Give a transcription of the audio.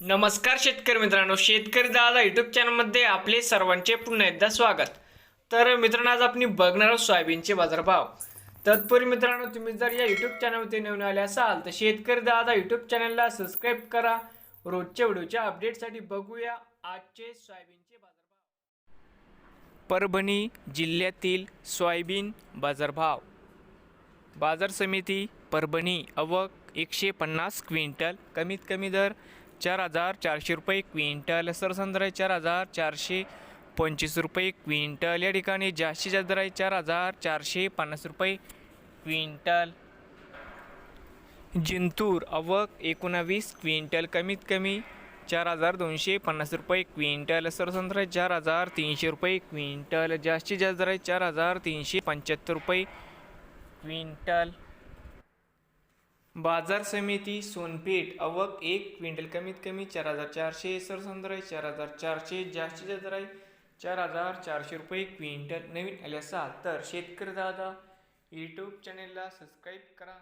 नमस्कार शेतकरी मित्रांनो शेतकरी दादा यूट्यूब चॅनलमध्ये आपले सर्वांचे पुन्हा एकदा स्वागत. तर मित्रांनो आज आपण बघणार आहोत सोयाबीनचे बाजारभाव. तत्पूर्वी मित्रांनो तुम्ही जर या यूट्यूब चॅनलवरती नवीन आले असाल तर शेतकरी दादा यूट्यूब चॅनलला सबस्क्राईब करा. रोजच्या व्हिडिओच्या अपडेटसाठी बघूया आजचे सोयाबीनचे बाजारभाव. परभणी जिल्ह्यातील सोयाबीन बाजारभाव. बाजार समिती परभणी अवक एकशे पन्नास क्विंटल कमीत कमी दर चार हजार चारशे रुपये क्विंटल सरसंद्र आहे चार हजार चारशे पंचवीस रुपये क्विंटल. या ठिकाणी जास्तीत जास्त दर आहे चार हजार चारशे पन्नास रुपये क्विंटल. जिंतूर अवक एकोणावीस क्विंटल कमीत कमी चार हजार दोनशे पन्नास रुपये क्विंटल. सरसंद्र चार हजार तीनशे रुपये क्विंटल. जास्तीत जास्त दर आहे चार हजार तीनशे पंच्याहत्तर रुपये क्विंटल. बाजार समिती सोनपेठ अवक एक क्विंटल कमीत कमी चार हजार चारशे सरसंद्र आहे चार हजार चारशे जास्तीत जास्त दर आहे चार हजार चारशे रुपये क्विंटल नवीन आले असाल तर शेतकरी दादा यूट्यूब चॅनेलला सबस्क्राईब करा.